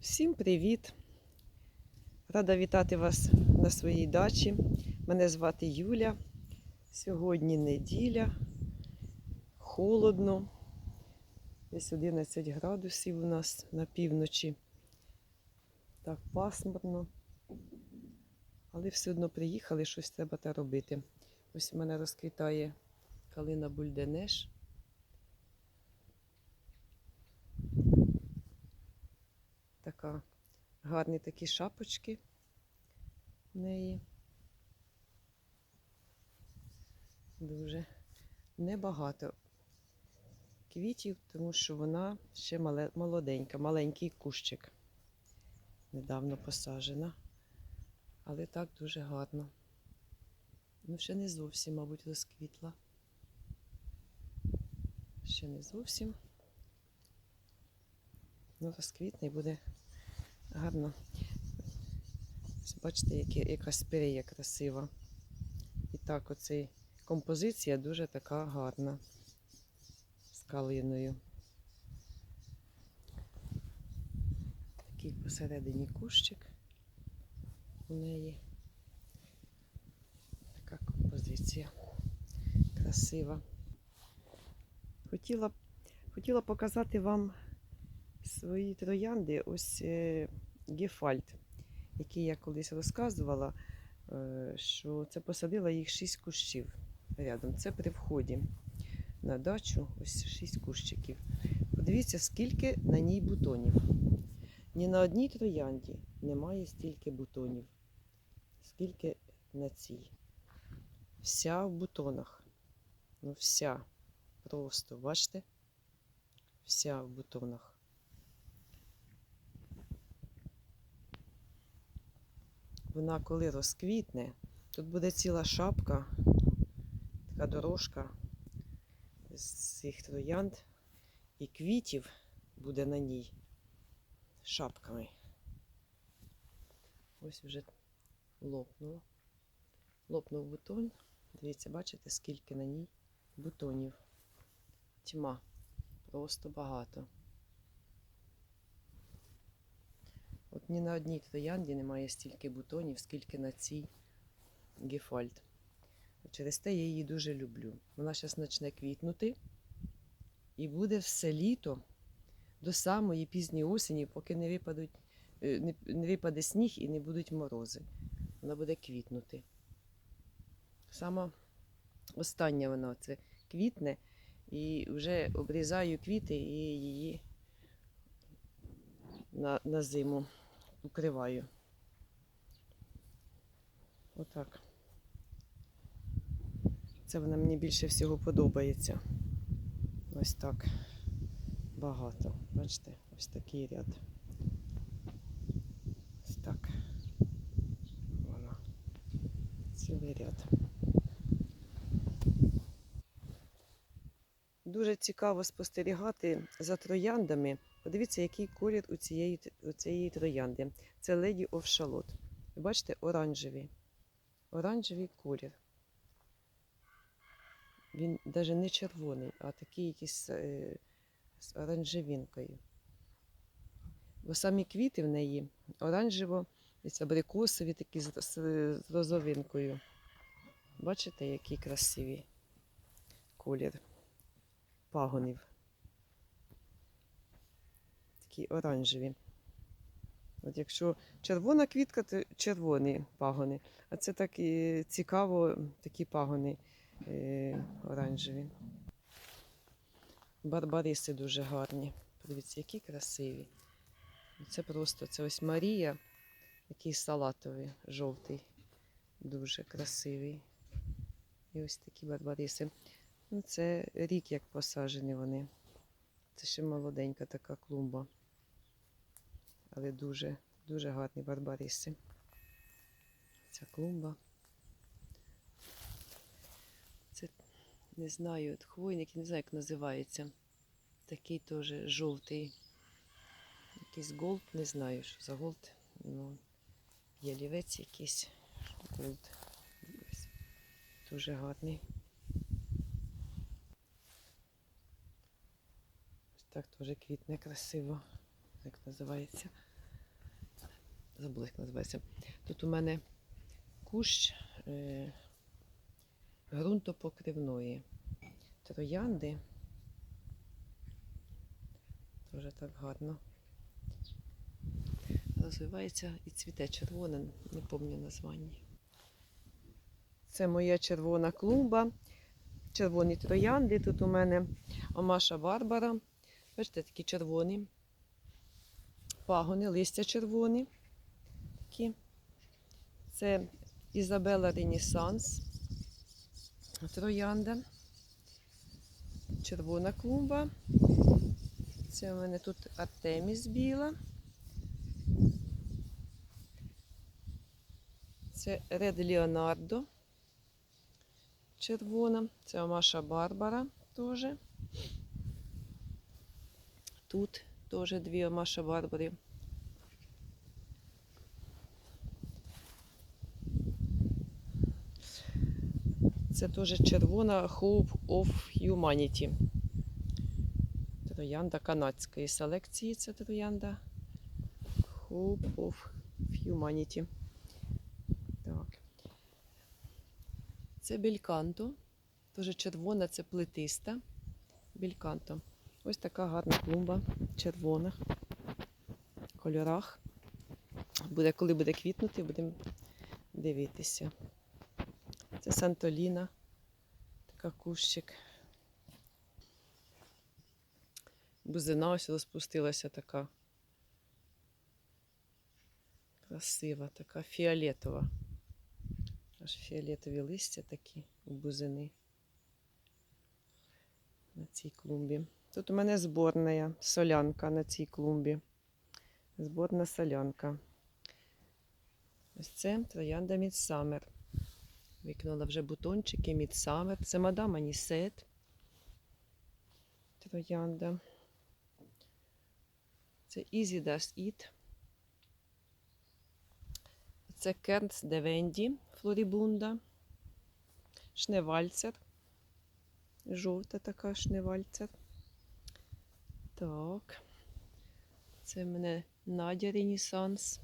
Всім привіт! Рада вітати вас на своїй дачі. Мене звати Юля. Сьогодні неділя, холодно. Десь 11 градусів у нас на півночі. Так пасмурно. Але все одно приїхали, щось треба та робити. Ось у мене розквітає калина бульденеш. Така гарні такі шапочки в неї. Дуже небагато квітів, тому що вона ще молоденька, маленький кущик. Недавно посаджена. Але так дуже гарно. Ну, ще не зовсім, мабуть, розквітла. Ще не зовсім. Ну, розквітне і буде гарно. Ось Бачите, яка спірея красива. І так, оцей композиція дуже така гарна з калиною. Такий посередині кущик у неї. Така композиція красива. Хотіла, хотіла показати вам свої троянди. Ось е, Гефальт, який я колись розказувала, е, що це посадила їх шість кущів рядом. Це при вході на дачу, ось шість кущиків. Подивіться, скільки на ній бутонів. Ні на одній троянді немає стільки бутонів, скільки на цій. Вся в бутонах. Ну, вся. Просто, бачите? Вся в бутонах. Вона коли розквітне, тут буде ціла шапка, така дорожка з цих троянд, і квітів буде на ній шапками. Ось вже лопнуло. Лопнув бутон. Дивіться, бачите, скільки на ній бутонів. Тьма. Просто багато. От ні на одній троянді немає стільки бутонів, скільки на цій гефальт. Через те я її дуже люблю. Вона зараз почне квітнути і буде все літо до самої пізньої осені, поки не, випадуть, е, не, випаде сніг і не будуть морози. Вона буде квітнути. Сама остання вона це квітне і вже обрізаю квіти і її на, на зиму укриваю. Отак. Це вона мені більше всього подобається. Ось так. Багато. Бачите, ось такий ряд. Ось так. Вона. Цілий ряд. Дуже цікаво спостерігати за трояндами. Подивіться, який колір у цієї, у цієї троянди. Це Charlotte. Ви бачите, оранжевий. Оранжевий колір. Він навіть не червоний, а такий якийсь е, з оранжевінкою. Бо самі квіти в неї оранжево, абрикосові, такі з, з, з розовинкою. Бачите, які красиві колір пагонів. Такі оранжеві. От якщо червона квітка, то червоні пагони. А це так і цікаво, такі пагони е, оранжеві. Барбариси дуже гарні. Подивіться, які красиві. Це просто це ось Марія, який салатовий, жовтий, дуже красивий. І ось такі барбариси. Ну, це рік як посаджені вони. Це ще молоденька така клумба. Але дуже, дуже гарні барбариси. Ця клумба. Це не знаю, от хвойник, не знаю, як називається. Такий теж жовтий. Якийсь голд, не знаю, що за голд. Ну, ялівець якийсь. Голд. Дуже гарний. Ось так теж квітне красиво. Як називається? забула, як називається. Тут у мене кущ е, ґрунтопокривної троянди. Дуже так гарно. Розвивається і цвіте червоне, не пам'ятаю названня. Це моя червона клумба, червоні троянди. Тут у мене Омаша Барбара. Бачите, такі червоні. Пагони, листя червоні. Такі. Це Ізабела Ренесанс. Троянда. Червона клумба. Це у мене тут Артеміс біла. Це Ред Леонардо. Червона. Це Маша Барбара теж. Тут теж дві Маша Барбари. Це теж червона Hope of Humanity. Троянда канадської селекції. Це троянда Hope of Humanity. Так. Це бельканто. Теж червона, це плетиста. Бельканто. Ось така гарна клумба червоних кольорах. Буде, коли буде квітнути, будемо дивитися. Це Сантоліна, така кущик. Бузина ось розпустилася така. Красива, така фіолетова. Аж фіолетові листя такі у бузини на цій клумбі. Тут у мене зборна солянка на цій клумбі. Зборна солянка. Ось це троянда Мідсамер. Викинула вже бутончики Мідсамер. Це мадам Анісет. Троянда. Це Easy Does It. Це Кернс Девенді Флорібунда. Шневальцер. Жовта така шневальцер. Так. Це в мене Надя Ренесанс.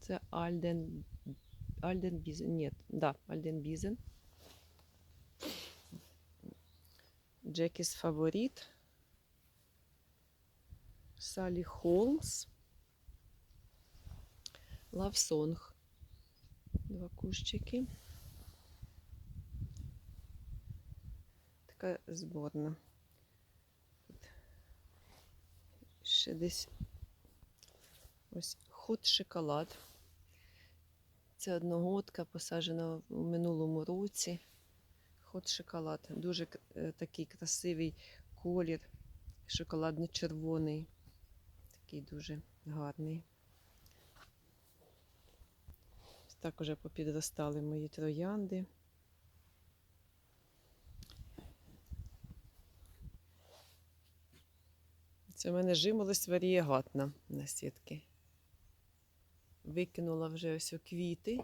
Це Альден. Альден Бізен. Ні, да, Альден Бізен. Джекіс Фаворит. Салі Холмс. Лавсонг. Два кущики. Така зборна. Тут ще десь ось хот шоколад. Це одногодка, посаджена у минулому році. Хот шоколад. Дуже е, такий красивий колір. Шоколадно-червоний. Такий дуже гарний. Ось так уже попідростали мої троянди. Це в мене жимолость варієгатна на сітки. Викинула вже ось о квіти.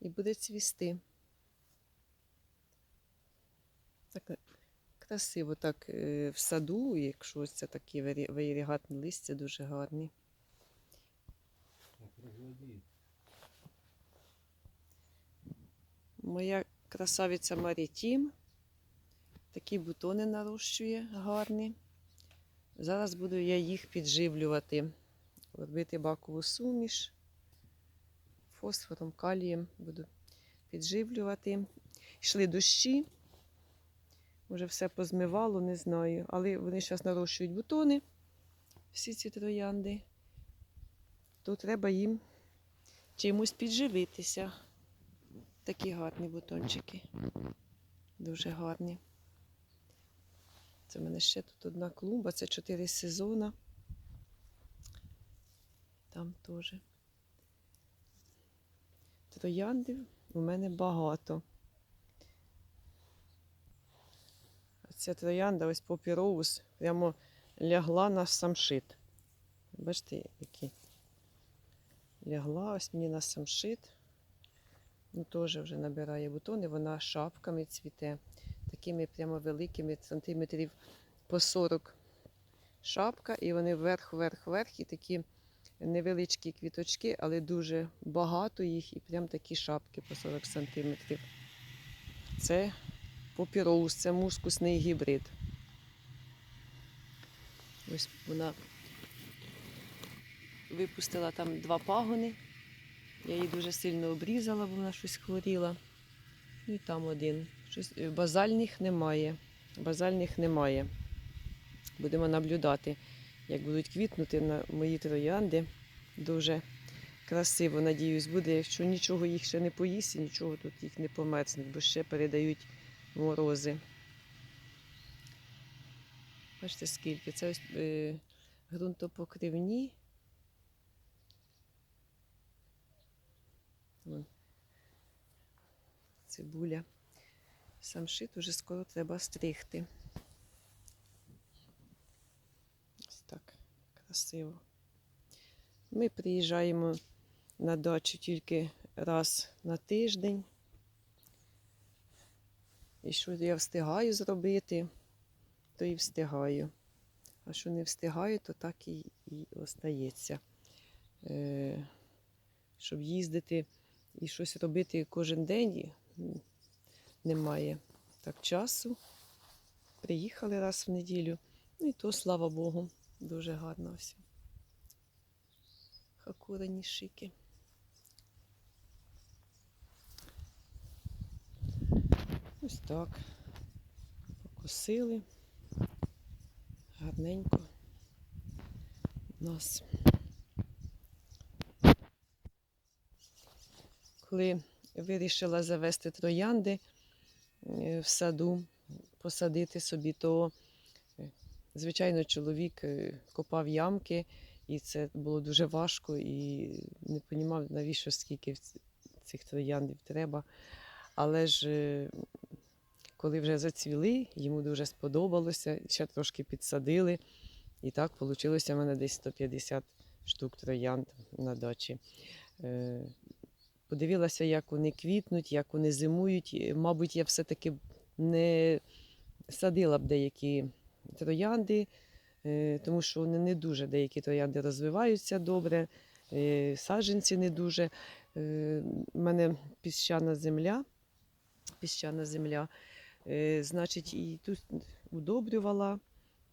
І буде цвісти. Так красиво так е, в саду, якщо ось це такі варі- варієгатні листя дуже гарні. Моя красавиця Марітім. Такі бутони нарощує гарні. Зараз буду я їх підживлювати. Робити бакову суміш. Фосфором, калієм буду підживлювати. Йшли дощі. Вже все позмивало, не знаю. Але вони зараз нарощують бутони. Всі ці троянди. То треба їм чимось підживитися. Такі гарні бутончики. Дуже гарні. Це в мене ще тут одна клумба, це чотири сезона. Там теж. Трояндів у мене багато. Ця троянда, ось попіроус, прямо лягла на самшит. Бачите, які? Лягла ось мені на самшит. Ну, теж вже набирає бутони, вона шапками цвіте. такими прямо великими, сантиметрів по 40 шапка, і вони вверх, вверх, вверх, і такі невеличкі квіточки, але дуже багато їх, і прям такі шапки по 40 сантиметрів. Це попіроус, це мускусний гібрид. Ось вона випустила там два пагони. Я її дуже сильно обрізала, бо вона щось хворіла. І там один. Щось, е, базальних немає. Базальних немає. Будемо наблюдати, як будуть квітнути на мої троянди. Дуже красиво, надіюсь, буде, якщо нічого їх ще не поїсть, нічого тут їх не померзне, бо ще передають морози. Бачите, скільки? Це ось е, ґрунтопокривні. Вон. Цибуля. Самшит уже скоро треба стригти. Ось так красиво. Ми приїжджаємо на дачу тільки раз на тиждень. І що я встигаю зробити, то і встигаю. А що не встигаю, то так і, і остається. Е, щоб їздити і щось робити кожен день немає так часу. Приїхали раз в неділю. Ну і то, слава Богу, дуже гарно все. Хакурені шики. Ось так. Покосили. Гарненько. У нас. Коли вирішила завести троянди е, в саду, посадити собі, то, е, звичайно, чоловік е, копав ямки, і це було дуже важко, і не розумів, навіщо скільки цих трояндів треба. Але ж коли вже зацвіли, йому дуже сподобалося, ще трошки підсадили. І так вийшло в мене десь 150 штук троянд на дачі. Е, Подивилася, як вони квітнуть, як вони зимують. Мабуть, я все-таки не садила б деякі троянди, е, тому що вони не дуже деякі троянди розвиваються добре, е, саджанці не дуже. У мене піщана земля, піщана земля, е, значить, і тут удобрювала,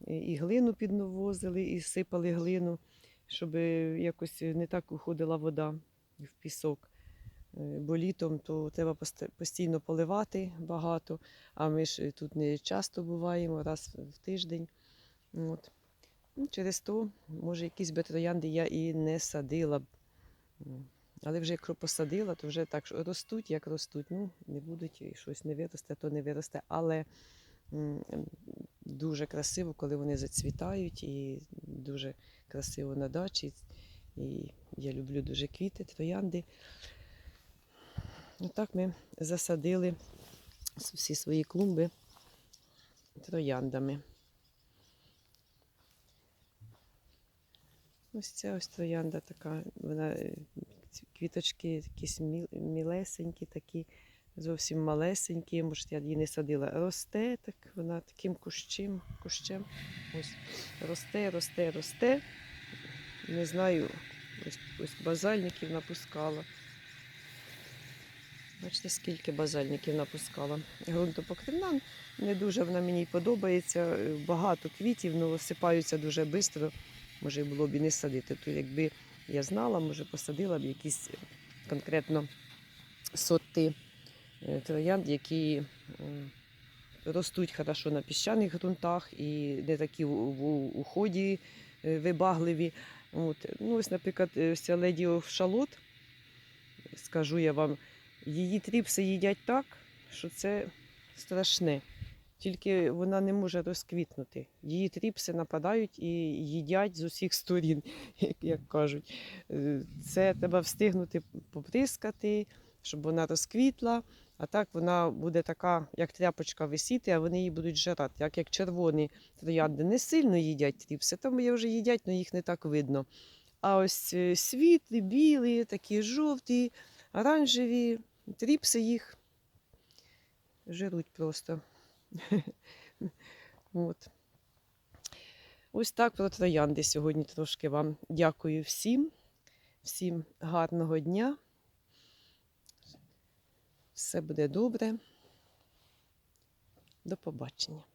і глину підновозили, і сипали глину, щоб якось не так уходила вода в пісок. Е, Бо літом то треба постійно поливати багато, а ми ж тут не часто буваємо, раз в тиждень. От. Ну, Через то, може, якісь би троянди я і не садила б. Але вже як посадила, то вже так що ростуть, як ростуть. Ну, не будуть і щось не виросте, то не виросте. Але дуже красиво, коли вони зацвітають, і дуже красиво на дачі. І я люблю дуже квіти, троянди. Отак ми засадили всі свої клумби трояндами. Ось ця ось троянда така, вона е, квіточки якісь мілесенькі, такі, зовсім малесенькі. Може, я її не садила. Росте, так вона таким кущем, кущем. Ось росте, росте, росте. Не знаю, ось, ось базальників напускала. Бачите, скільки базальників напускала. Грунтопокривна не дуже вона мені подобається. Багато квітів, але осипаються дуже швидко. Може, було б і не садити. То якби я знала, може посадила б якісь конкретно сорти е, троянд, які ростуть хорошо на піщаних ґрунтах і не такі в, уході е, вибагливі. От. Ну, ось, наприклад, е, ось леді шалот, скажу я вам, її тріпси їдять так, що це страшне. Тільки вона не може розквітнути. Її тріпси нападають і їдять з усіх сторін, як, кажуть. Е, Це треба встигнути поприскати, щоб вона розквітла. А так вона буде така, як тряпочка висіти, а вони її будуть жирати. Як, як червоні троянди не сильно їдять тріпси, там є вже їдять, але їх не так видно. А ось е, світлі, білі, такі жовті, оранжеві, тріпси їх жируть просто. От. Ось так про троянди сьогодні трошки вам дякую всім. Всім гарного дня. Все буде добре. До побачення.